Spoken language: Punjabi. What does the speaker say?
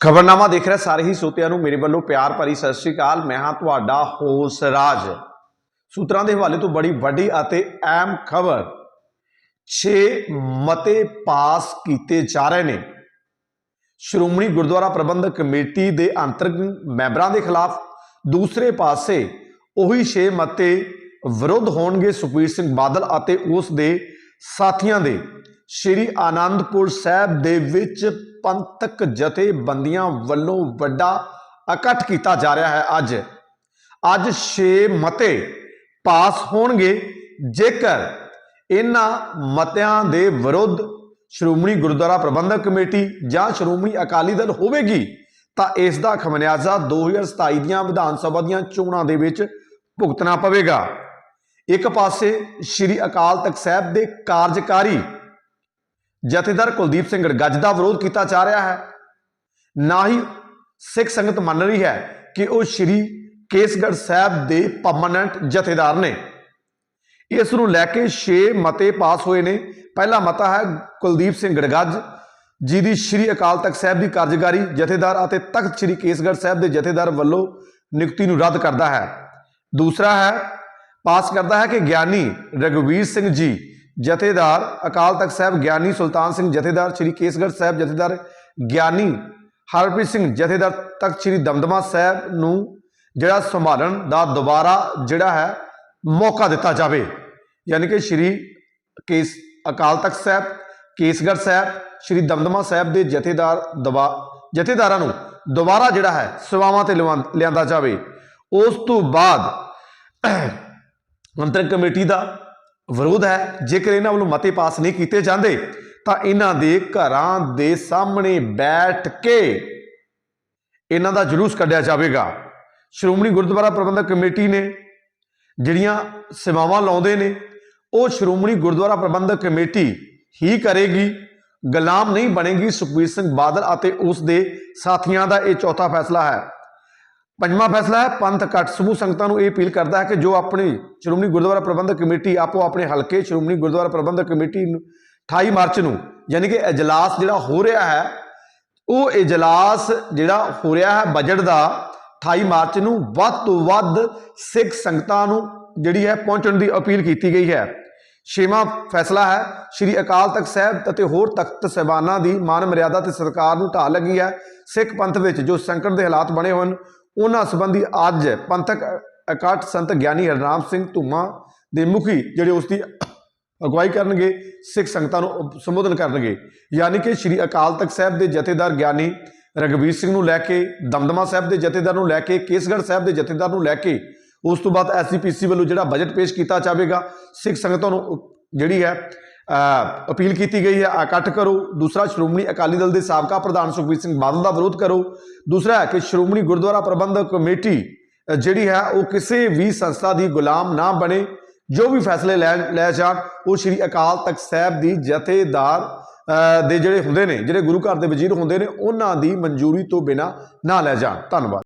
ਖਬਰਨਾਮਾ ਦੇਖ ਰਿਹਾ ਸਾਰੇ ਹੀ ਸੋਤਿਆਂ ਨੂੰ, ਮੇਰੇ ਵੱਲੋਂ ਪਿਆਰ ਭਰੀ ਸਤਿ ਸ਼੍ਰੀ ਅਕਾਲ। ਮੈਂ ਹਾਂ ਤੁਹਾਡਾ ਹੋਸ ਰਾਜ। ਸੂਤਰਾਂ ਦੇ ਹਵਾਲੇ ਤੋਂ ਬੜੀ ਵੱਡੀ ਅਤੇ ਅਹਿਮ ਖਬਰ 6 ਮਤੇ ਪਾਸ ਕੀਤੇ ਜਾ ਰਹੇ ਨੇ। ਸ਼੍ਰੋਮਣੀ ਗੁਰਦੁਆਰਾ ਪ੍ਰਬੰਧਕ ਕਮੇਟੀ ਦੇ ਅੰਤਰਗਤ ਮੈਂਬਰਾਂ ਦੇ ਖਿਲਾਫ ਦੂਸਰੇ ਪਾਸੇ ਉਹੀ 6 ਮਤੇ ਵਿਰੁੱਧ ਹੋਣਗੇ ਸੁਖਬੀਰ ਸਿੰਘ ਬਾਦਲ ਅਤੇ ਉਸ ਦੇ ਸਾਥੀਆਂ ਦੇ। ਸ਼੍ਰੀ ਆਨੰਦਪੁਰ ਸਾਹਿਬ ਦੇ ਵਿੱਚ ਪੰਥਕ ਜਥੇਬੰਦੀਆਂ ਵੱਲੋਂ ਵੱਡਾ ਇਕੱਠ ਕੀਤਾ ਜਾ ਰਿਹਾ ਹੈ ਅੱਜ। ਅੱਜ 6 ਮਤੇ ਪਾਸ ਹੋਣਗੇ। ਜੇਕਰ ਇਹਨਾਂ ਮਤਿਆਂ ਦੇ ਵਿਰੁੱਧ ਸ਼੍ਰੋਮਣੀ ਗੁਰਦੁਆਰਾ ਪ੍ਰਬੰਧਕ ਕਮੇਟੀ ਜਾਂ ਸ਼੍ਰੋਮਣੀ ਅਕਾਲੀ ਦਲ ਹੋਵੇਗੀ, ਤਾਂ ਇਸ ਦਾ ਖਮਿਆਜ਼ਾ 2027 ਦੀਆਂ ਵਿਧਾਨ ਸਭਾ ਦੀਆਂ ਚੋਣਾਂ ਦੇ ਵਿੱਚ ਭੁਗਤਣਾ ਪਵੇਗਾ। ਇੱਕ ਪਾਸੇ ਸ਼੍ਰੀ ਅਕਾਲ ਤਖਤ ਸਾਹਿਬ ਦੇ ਕਾਰਜਕਾਰੀ ਜਥੇਦਾਰ ਕੁਲਦੀਪ ਸਿੰਘ ਗੱਜ ਦਾ ਵਿਰੋਧ ਕੀਤਾ ਜਾ ਰਿਹਾ ਹੈ। ਨਾ ਹੀ ਸਿੱਖ ਸੰਗਤ ਮੰਨ ਰਹੀ ਹੈ ਕਿ ਉਹ ਸ਼੍ਰੀ ਕੇਸਗੜ੍ਹ ਸਾਹਿਬ ਦੇ ਪਰਮਾਨੈਂਟ ਜਥੇਦਾਰ ਨੇ। ਇਸ ਨੂੰ ਲੈ ਕੇ 6 ਮਤੇ ਪਾਸ ਹੋਏ ਨੇ। ਪਹਿਲਾ ਮਤਾ ਹੈ ਕੁਲਦੀਪ ਸਿੰਘ ਗੜਗੱਜ ਜੀ ਦੀ ਸ਼੍ਰੀ ਅਕਾਲ ਤਖਤ ਸਾਹਿਬ ਦੀ ਕਾਰਜਕਾਰੀ ਜਥੇਦਾਰ ਅਤੇ ਤਖਤ ਸ਼੍ਰੀ ਕੇਸਗੜ੍ਹ ਸਾਹਿਬ ਦੇ ਜਥੇਦਾਰ ਵੱਲੋਂ ਨਿਯੁਕਤੀ ਨੂੰ ਰੱਦ ਕਰਦਾ ਹੈ। ਦੂਸਰਾ ਹੈ, ਪਾਸ ਕਰਦਾ ਹੈ ਕਿ ਗਿਆਨੀ ਰਗਵੀਰ ਸਿੰਘ ਜੀ ਜਥੇਦਾਰ ਅਕਾਲ ਤਖਤ ਸਾਹਿਬ ਗਿਆਨੀ ਸੁਲਤਾਨ ਸਿੰਘ ਜਥੇਦਾਰ, ਸ਼੍ਰੀ ਕੇਸਗੜ੍ਹ ਸਾਹਿਬ ਜਥੇਦਾਰ ਗਿਆਨੀ ਹਰਪ੍ਰੀਤ ਸਿੰਘ ਜਥੇਦਾਰ ਤਖਤ ਸ਼੍ਰੀ ਦਮਦਮਾ ਸਾਹਿਬ ਨੂੰ ਜਿਹੜਾ ਸੰਭਾਲਣ ਦਾ ਦੁਬਾਰਾ ਜਿਹੜਾ ਹੈ ਮੌਕਾ ਦਿੱਤਾ ਜਾਵੇ। ਯਾਨੀ ਕਿ ਸ਼੍ਰੀ ਕੇਸ, ਅਕਾਲ ਤਖਤ ਸਾਹਿਬ, ਕੇਸਗੜ੍ਹ ਸਾਹਿਬ, ਸ਼੍ਰੀ ਦਮਦਮਾ ਸਾਹਿਬ ਦੇ ਜਥੇਦਾਰ ਦਬਾ, ਜਥੇਦਾਰਾਂ ਨੂੰ ਦੁਬਾਰਾ ਜਿਹੜਾ ਹੈ ਸੇਵਾਵਾਂ ਤੇ ਲਿਆਵਾਂ- ਲਿਆਂਦਾ ਜਾਵੇ। ਉਸ ਤੋਂ ਬਾਅਦ ਮੰਤਰ ਕਮੇਟੀ ਦਾ ਵਿਰੋਧ ਹੈ। ਜੇਕਰ ਇਹਨਾਂ ਵੱਲੋਂ ਮਤੇ ਪਾਸ ਨਹੀਂ ਕੀਤੇ ਜਾਂਦੇ, ਤਾਂ ਇਹਨਾਂ ਦੇ ਘਰਾਂ ਦੇ ਸਾਹਮਣੇ ਬੈਠ ਕੇ ਇਹਨਾਂ ਦਾ ਜਲੂਸ ਕੱਢਿਆ ਜਾਵੇਗਾ। ਸ਼੍ਰੋਮਣੀ ਗੁਰਦੁਆਰਾ ਪ੍ਰਬੰਧਕ ਕਮੇਟੀ ਨੇ ਜਿਹੜੀਆਂ ਸੇਵਾਵਾਂ ਲਾਉਂਦੇ ਨੇ, ਉਹ ਸ਼੍ਰੋਮਣੀ ਗੁਰਦੁਆਰਾ ਪ੍ਰਬੰਧਕ ਕਮੇਟੀ ਹੀ ਕਰੇਗੀ। ਗੁਲਾਮ ਨਹੀਂ ਬਣੇਗੀ ਸੁਖਬੀਰ ਸਿੰਘ ਬਾਦਲ ਅਤੇ ਉਸ ਦੇ ਸਾਥੀਆਂ ਦਾ ਇਹ ਚੌਥਾ ਫੈਸਲਾ ਹੈ। ਪੰਜਵਾਂ ਫੈਸਲਾ ਹੈ, ਪੰਥ ਕੱਟ ਸਮੂਹ ਸੰਗਤਾਂ ਨੂੰ ਇਹ ਅਪੀਲ ਕਰਦਾ ਹੈ ਕਿ ਜੋ ਆਪਣੀ ਸ਼੍ਰੋਮਣੀ ਗੁਰਦੁਆਰਾ ਪ੍ਰਬੰਧਕ ਕਮੇਟੀ ਆਪੋ ਆਪਣੇ ਹਲਕੇ ਸ਼੍ਰੋਮਣੀ ਗੁਰਦੁਆਰਾ ਪ੍ਰਬੰਧਕ ਕਮੇਟੀ ਨੂੰ 28 ਮਾਰਚ ਨੂੰ, ਯਾਨੀ ਕਿ ਇਜਲਾਸ ਜਿਹੜਾ ਹੋ ਰਿਹਾ ਹੈ, ਉਹ ਇਜਲਾਸ ਜਿਹੜਾ ਹੋ ਰਿਹਾ ਹੈ ਬਜਟ ਦਾ 28 ਮਾਰਚ ਨੂੰ ਵੱਧ ਤੋਂ ਵੱਧ ਸਿੱਖ ਸੰਗਤਾਂ ਨੂੰ ਜਿਹੜੀ ਹੈ ਪਹੁੰਚਣ ਦੀ ਅਪੀਲ ਕੀਤੀ ਗਈ ਹੈ। ਛੇਵਾਂ ਫੈਸਲਾ ਹੈ, ਸ਼੍ਰੀ ਅਕਾਲ ਤਖਤ ਸਾਹਿਬ ਅਤੇ ਹੋਰ ਤਖਤ ਸਹਿਬਾਨਾਂ ਦੀ ਮਾਨ ਮਰਿਆਦਾ ਤੇ ਸਤਿਕਾਰ ਨੂੰ ਢਾਹ ਲੱਗੀ ਹੈ। ਸਿੱਖ ਪੰਥ ਵਿੱਚ ਜੋ ਸੰਕਟ ਦੇ ਹਾਲਾਤ ਬਣੇ ਹੋਏ ਹਨ ਉਹਨਾਂ ਸੰਬੰਧੀ ਅੱਜ ਪੰਥਕ ਇਕੱਠ ਸੰਤ ਗਿਆਨੀ ਹਰਨਾਮ ਸਿੰਘ ਧੂਮਾ ਦੇ ਮੁਖੀ ਜਿਹੜੇ ਉਸ ਦੀ ਅਗਵਾਈ ਕਰਨਗੇ, ਸਿੱਖ ਸੰਗਤਾਂ ਨੂੰ ਸੰਬੋਧਨ ਕਰਨਗੇ। ਯਾਨੀ ਕਿ ਸ਼੍ਰੀ ਅਕਾਲ ਤਖਤ ਸਾਹਿਬ ਦੇ ਜਥੇਦਾਰ ਗਿਆਨੀ ਰਗਵੀਰ ਸਿੰਘ ਨੂੰ ਲੈ ਕੇ, ਦਮਦਮਾ ਸਾਹਿਬ ਦੇ ਜਥੇਦਾਰ ਨੂੰ ਲੈ ਕੇ, ਕੇਸਗੜ੍ਹ ਸਾਹਿਬ ਦੇ ਜਥੇਦਾਰ ਨੂੰ ਲੈ ਕੇ, ਉਸ ਤੋਂ ਬਾਅਦ ਐਸਜੀਪੀਸੀ ਵੱਲੋਂ ਜਿਹੜਾ ਬਜਟ ਪੇਸ਼ ਕੀਤਾ ਜਾਵੇਗਾ, ਸਿੱਖ ਸੰਗਤਾਂ ਨੂੰ ਜਿਹੜੀ ਹੈ ਅਪੀਲ ਕੀਤੀ ਗਈ ਹੈ ਇਕੱਠ ਕਰੋ। ਦੂਸਰਾ, ਸ਼੍ਰੋਮਣੀ ਅਕਾਲੀ ਦਲ ਦੇ ਸਾਬਕਾ ਪ੍ਰਧਾਨ ਸੁਖਬੀਰ ਸਿੰਘ ਬਾਦਲ ਦਾ ਵਿਰੋਧ ਕਰੋ। ਦੂਸਰਾ ਹੈ ਕਿ ਸ਼੍ਰੋਮਣੀ ਗੁਰਦੁਆਰਾ ਪ੍ਰਬੰਧਕ ਕਮੇਟੀ ਜਿਹੜੀ ਹੈ, ਉਹ ਕਿਸੇ ਵੀ ਸੰਸਥਾ ਦੀ ਗੁਲਾਮ ਨਾ ਬਣੇ। ਜੋ ਵੀ ਫੈਸਲੇ ਲੈ ਲੈ ਜਾਣ, ਉਹ ਸ਼੍ਰੀ ਅਕਾਲ ਤਖਤ ਸਾਹਿਬ ਦੀ ਜਥੇਦਾਰ ਦੇ ਜਿਹੜੇ ਹੁੰਦੇ ਨੇ, ਜਿਹੜੇ ਗੁਰੂ ਘਰ ਦੇ ਵਜ਼ੀਰ ਹੁੰਦੇ ਨੇ, ਉਹਨਾਂ ਦੀ ਮਨਜ਼ੂਰੀ ਤੋਂ ਬਿਨਾ ਨਾ ਲੈ ਜਾਣ। ਧੰਨਵਾਦ।